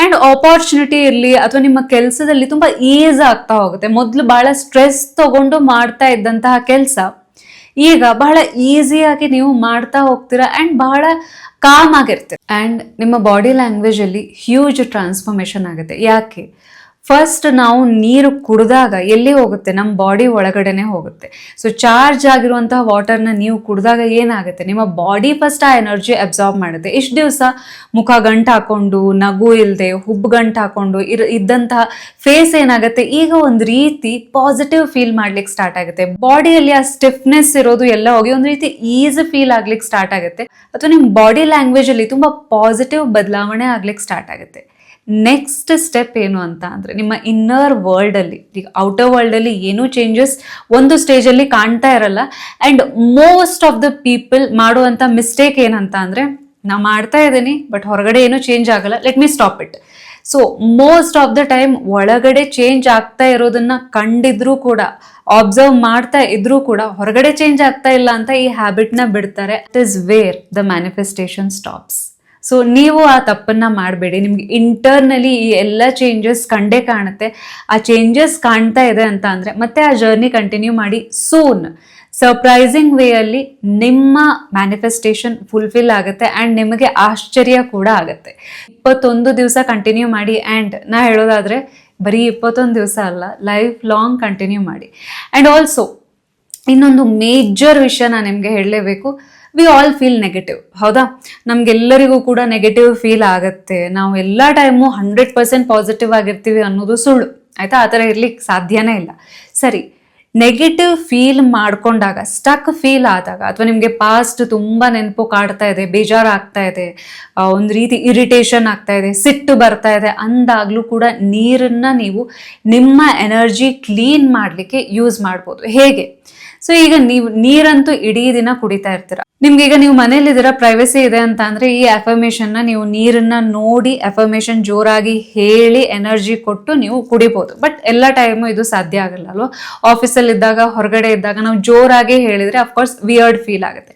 ಅಂಡ್ ಆಪರ್ಚುನಿಟಿ ಇರಲಿ ಅಥವಾ ನಿಮ್ಮ ಕೆಲಸದಲ್ಲಿ ತುಂಬಾ ಈಸ್ ಆಗ್ತಾ ಹೋಗುತ್ತೆ. ಮೊದಲು ಬಹಳ ಸ್ಟ್ರೆಸ್ ತಗೊಂಡು ಮಾಡ್ತಾ ಇದ್ದಂತಹ ಕೆಲಸ. ಈಗ ಬಹಳ ಈಸಿಯಾಗಿ ನೀವು ಮಾಡ್ತಾ ಹೋಗ್ತೀರಾ ಅಂಡ್ ಬಹಳ ಕಾಮ್ ಆಗಿರ್ತೀರ. ಅಂಡ್ ನಿಮ್ಮ ಬಾಡಿ ಲ್ಯಾಂಗ್ವೇಜಲ್ಲಿ ಹ್ಯೂಜ್ ಟ್ರಾನ್ಸ್ಫಾರ್ಮೇಷನ್ ಆಗುತ್ತೆ. ಯಾಕೆ? ಫಸ್ಟ್ ನಾವು ನೀರು ಕುಡಿದಾಗ ಎಲ್ಲಿ ಹೋಗುತ್ತೆ? ನಮ್ಮ ಬಾಡಿ ಒಳಗಡೆನೆ ಹೋಗುತ್ತೆ. ಸೊ ಚಾರ್ಜ್ ಆಗಿರುವಂತಹ ವಾಟರ್ನ ನೀವು ಕುಡಿದಾಗ ಏನಾಗುತ್ತೆ? ನಿಮ್ಮ ಬಾಡಿ ಫಸ್ಟ್ ಆ ಎನರ್ಜಿ ಅಬ್ಸಾರ್ಬ್ ಮಾಡುತ್ತೆ. ಇಷ್ಟು ದಿವಸ ಮುಖ ಗಂಟು ಹಾಕೊಂಡು, ನಗು ಇಲ್ಲದೆ ಹುಬ್ಬು ಗಂಟು ಹಾಕೊಂಡು ಇರ್, ಇದ್ದಂತಹ ಫೇಸ್ ಏನಾಗುತ್ತೆ? ಈಗ ಒಂದು ರೀತಿ ಪಾಸಿಟಿವ್ ಫೀಲ್ ಮಾಡ್ಲಿಕ್ಕೆ ಸ್ಟಾರ್ಟ್ ಆಗುತ್ತೆ. ಬಾಡಿಯಲ್ಲಿ ಆ ಸ್ಟಿಫ್ನೆಸ್ ಇರೋದು ಎಲ್ಲ ಹೋಗಿ ಒಂದು ರೀತಿ ಈಸಿ ಫೀಲ್ ಆಗ್ಲಿಕ್ಕೆ ಸ್ಟಾರ್ಟ್ ಆಗುತ್ತೆ. ಅಥವಾ ನಿಮ್ಮ ಬಾಡಿ ಲ್ಯಾಂಗ್ವೇಜ್ ಅಲ್ಲಿ ತುಂಬಾ ಪಾಸಿಟಿವ್ ಬದಲಾವಣೆ ಆಗ್ಲಿಕ್ಕೆ ಸ್ಟಾರ್ಟ್ ಆಗುತ್ತೆ. ನೆಕ್ಸ್ಟ್ ಸ್ಟೆಪ್ ಏನು ಅಂತ ಅಂದರೆ ನಿಮ್ಮ ಇನ್ನರ್ ವರ್ಲ್ಡಲ್ಲಿ ಈಗ ಔಟರ್ ವರ್ಲ್ಡಲ್ಲಿ ಏನೂ ಚೇಂಜಸ್ ಒಂದು ಸ್ಟೇಜಲ್ಲಿ ಕಾಣ್ತಾ ಇರಲ್ಲ. And most of the people ಮಾಡುವಂಥ ಮಿಸ್ಟೇಕ್ ಏನಂತ ಅಂದರೆ, ನಾ ಮಾಡ್ತಾ ಇದ್ದೀನಿ ಬಟ್ ಹೊರಗಡೆ ಏನೂ ಚೇಂಜ್ ಆಗಲ್ಲ. Let me stop it so most of the time ಒಳಗಡೆ ಚೇಂಜ್ ಆಗ್ತಾ ಇರೋದನ್ನ ಕಂಡಿದ್ರೂ ಕೂಡ ಅಬ್ಸರ್ವ್ ಮಾಡ್ತಾ ಇದ್ರೂ ಕೂಡ ಹೊರಗಡೆ ಚೇಂಜ್ ಆಗ್ತಾ ಇಲ್ಲ ಅಂತ ಈ ಹ್ಯಾಬಿಟ್ನ ಬಿಡ್ತಾರೆ. It is where the manifestation stops so ನೀವು ಆ ತಪ್ಪನ್ನ ಮಾಡಬೇಡಿ. ನಿಮ್ಗೆ ಇಂಟರ್ನಲಿ ಈ ಎಲ್ಲ ಚೇಂಜಸ್ ಕಂಡೇ ಕಾಣುತ್ತೆ. ಆ ಚೇಂಜಸ್ ಕಾಣ್ತಾ ಇದೆ ಅಂತ ಅಂದರೆ ಮತ್ತೆ ಆ ಜರ್ನಿ ಕಂಟಿನ್ಯೂ ಮಾಡಿ ಸೂನ್ ಸರ್ಪ್ರೈಸಿಂಗ್ ವೇಯಲ್ಲಿ ನಿಮ್ಮ ಮ್ಯಾನಿಫೆಸ್ಟೇಷನ್ ಫುಲ್ಫಿಲ್ ಆಗುತ್ತೆ ಆ್ಯಂಡ್ ನಿಮಗೆ ಆಶ್ಚರ್ಯ ಕೂಡ ಆಗುತ್ತೆ. ಇಪ್ಪತ್ತೊಂದು ದಿವಸ ಕಂಟಿನ್ಯೂ ಮಾಡಿ ಆ್ಯಂಡ್ ನಾ ಹೇಳೋದಾದರೆ ಬರೀ ಇಪ್ಪತ್ತೊಂದು ದಿವಸ ಅಲ್ಲ ಲೈಫ್ ಲಾಂಗ್ ಕಂಟಿನ್ಯೂ ಮಾಡಿ. ಆ್ಯಂಡ್ ಆಲ್ಸೋ ಇನ್ನೊಂದು ಮೇಜರ್ ವಿಷಯ ನಾನು ನಿಮಗೆ ಹೇಳಲೇಬೇಕು. ವಿ ಆಲ್ ಫೀಲ್ ನೆಗೆಟಿವ್ ಹೌದಾ? ನಮ್ಗೆಲ್ಲರಿಗೂ ಕೂಡ ನೆಗೆಟಿವ್ ಫೀಲ್ ಆಗುತ್ತೆ. ನಾವು ಎಲ್ಲ ಟೈಮು ಹಂಡ್ರೆಡ್ ಪರ್ಸೆಂಟ್ ಪಾಸಿಟಿವ್ ಆಗಿರ್ತೀವಿ ಅನ್ನೋದು ಸುಳ್ಳು. ಆಯ್ತಾ? ಆ ಥರ ಇರ್ಲಿಕ್ಕೆ ಸಾಧ್ಯನೇ ಇಲ್ಲ. ಸರಿ ನೆಗೆಟಿವ್ ಫೀಲ್ ಮಾಡ್ಕೊಂಡಾಗ ಸ್ಟಕ್ ಫೀಲ್ ಆದಾಗ, ಅಥವಾ ನಿಮಗೆ ಪಾಸ್ಟ್ ತುಂಬ ನೆನಪು ಕಾಡ್ತಾ ಇದೆ ಬೇಜಾರು ಆಗ್ತಾ ಇದೆ ಒಂದು ರೀತಿ ಇರಿಟೇಷನ್ ಆಗ್ತಾ ಇದೆ, ಸಿಟ್ಟು ಬರ್ತಾ ಇದೆ, ಅಂದಾಗಲೂ ಕೂಡ ನೀರನ್ನು ನೀವು ನಿಮ್ಮ ಎನರ್ಜಿ ಕ್ಲೀನ್ ಮಾಡಲಿಕ್ಕೆ ಯೂಸ್ ಮಾಡ್ಬೋದು. ಹೇಗೆ? ಸೊ ಈಗ ನೀವು ನೀರಂತೂ ಇಡೀ ದಿನ ಕುಡಿತಾ ಇರ್ತೀರ? ನಿಮ್ಗೆ ಈಗ ನೀವು ಮನೇಲಿದ್ದೀರ ಪ್ರೈವಸಿ ಇದೆ ಅಂತ ಅಂದ್ರೆ ಈ ಅಫರ್ಮೇಶನ್ನ ನೀವು ನೀರನ್ನ ನೋಡಿ ಅಫರ್ಮೇಶನ್ ಜೋರಾಗಿ ಹೇಳಿ ಎನರ್ಜಿ ಕೊಟ್ಟು ನೀವು ಕುಡಿಬಹುದು ಬಟ್ ಎಲ್ಲ ಟೈಮು ಇದು ಸಾಧ್ಯ ಆಗಲ್ಲ ಅಲ್ವಾ? ಆಫೀಸಲ್ಲಿ ಇದ್ದಾಗ, ಹೊರಗಡೆ ಇದ್ದಾಗ ನಾವು ಜೋರಾಗಿ ಹೇಳಿದ್ರೆ ಅಫ್ಕೋರ್ಸ್ ವಿಯರ್ಡ್ ಫೀಲ್ ಆಗುತ್ತೆ.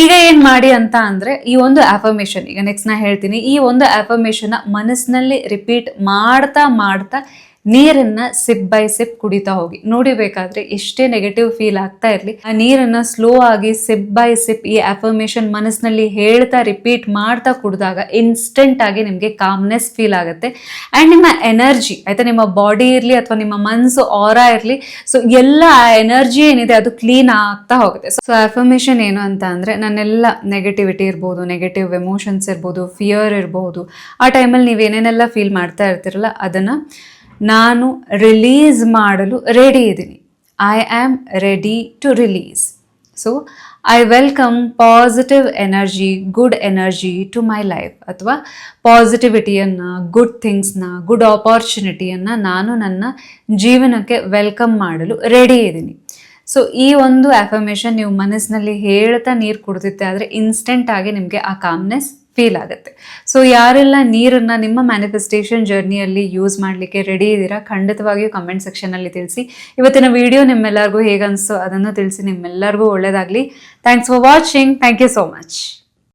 ಈಗ ಏನ್ ಮಾಡಿ ಅಂತ ಅಂದ್ರೆ ಈ ಒಂದು ಅಫರ್ಮೇಶನ್ ಈಗ ನೆಕ್ಸ್ಟ್ ನಾ ಹೇಳ್ತೀನಿ, ಈ ಒಂದು ಅಫರ್ಮೇಶನ್ ಮನಸ್ಸಿನಲ್ಲಿ ರಿಪೀಟ್ ಮಾಡ್ತಾ ಮಾಡ್ತಾ ನೀರನ್ನ ಸಿಪ್ ಬೈ ಸಿಪ್ ಕುಡಿತಾ ಹೋಗಿ. ನೋಡಿ ಬೇಕಾದ್ರೆ ಎಷ್ಟೇ ನೆಗೆಟಿವ್ ಫೀಲ್ ಆಗ್ತಾ ಇರಲಿ, ಆ ನೀರನ್ನ ಸ್ಲೋ ಆಗಿ ಸಿಪ್ ಬೈ ಸಿಪ್ ಈ ಅಫರ್ಮೇಶನ್ ಮನಸ್ಸಿನಲ್ಲಿ ಹೇಳ್ತಾ ರಿಪೀಟ್ ಮಾಡ್ತಾ ಕುಡಿದಾಗ ಇನ್ಸ್ಟೆಂಟ್ ಆಗಿ ನಿಮಗೆ ಕಾಮ್ನೆಸ್ ಫೀಲ್ ಆಗುತ್ತೆ. ಅಂಡ್ ನಿಮ್ಮ ಎನರ್ಜಿ ಆಯ್ತಾ ನಿಮ್ಮ ಬಾಡಿ ಇರಲಿ ಅಥವಾ ನಿಮ್ಮ ಮನಸ್ಸು ಆರ ಇರಲಿ ಸೊ ಎಲ್ಲ ಆ ಎನರ್ಜಿ ಏನಿದೆ ಅದು ಕ್ಲೀನ್ ಆಗ್ತಾ ಹೋಗುತ್ತೆ. ಸೊ ಅಫರ್ಮೇಶನ್ ಏನು ಅಂತ ಅಂದ್ರೆ ನನ್ನೆಲ್ಲ ನೆಗೆಟಿವಿಟಿ ಇರ್ಬೋದು ನೆಗೆಟಿವ್ ಎಮೋಷನ್ಸ್ ಇರ್ಬೋದು ಫಿಯರ್ ಇರ್ಬೋದು, ಆ ಟೈಮಲ್ಲಿ ನೀವೇನೇನೆಲ್ಲ ಫೀಲ್ ಮಾಡ್ತಾ ಇರ್ತೀರಲ್ಲ, ಅದನ್ನ ನಾನು ರಿಲೀಸ್ ಮಾಡಲು ರೆಡಿ ಇದ್ದೀನಿ. I am ready to release so I welcome positive energy good energy to my life ಅಥವಾ ಪಾಸಿಟಿವಿಟಿಯನ್ನು ಗುಡ್ ಥಿಂಗ್ಸ್ನ ಗುಡ್ ಆಪರ್ಚುನಿಟಿಯನ್ನು ನಾನು ನನ್ನ ಜೀವನಕ್ಕೆ ವೆಲ್ಕಮ್ ಮಾಡಲು ರೆಡಿ ಇದ್ದೀನಿ. ಸೊ ಈ ಒಂದು ಅಫರ್ಮೇಷನ್ ನೀವು ಮನಸ್ಸಿನಲ್ಲಿ ಹೇಳ್ತಾ ನೀರು ಕುಡ್ದಿತ್ತೆ ಆದರೆ ಇನ್ಸ್ಟೆಂಟಾಗಿ ನಿಮಗೆ ಆ ಕಾಮ್ನೆಸ್ ಫೀಲ್ ಆಗುತ್ತೆ. ಸೊ ಯಾರೆಲ್ಲ ನೀರನ್ನು ನಿಮ್ಮ ಮ್ಯಾನಿಫೆಸ್ಟೇಷನ್ ಜರ್ನಿಯಲ್ಲಿ ಯೂಸ್ ಮಾಡಲಿಕ್ಕೆ ರೆಡಿ ಇದ್ದೀರಾ, ಖಂಡಿತವಾಗಿಯೂ ಕಮೆಂಟ್ ಸೆಕ್ಷನಲ್ಲಿ ತಿಳಿಸಿ. ಇವತ್ತಿನ ವಿಡಿಯೋ ನಿಮ್ಮೆಲ್ಲರಿಗೂ ಹೇಗನ್ಸೋ ಅದನ್ನು ತಿಳಿಸಿ, ನಿಮ್ಮೆಲ್ಲರಿಗೂ ಒಳ್ಳೆಯದಾಗಲಿ thanks for watching thank you so much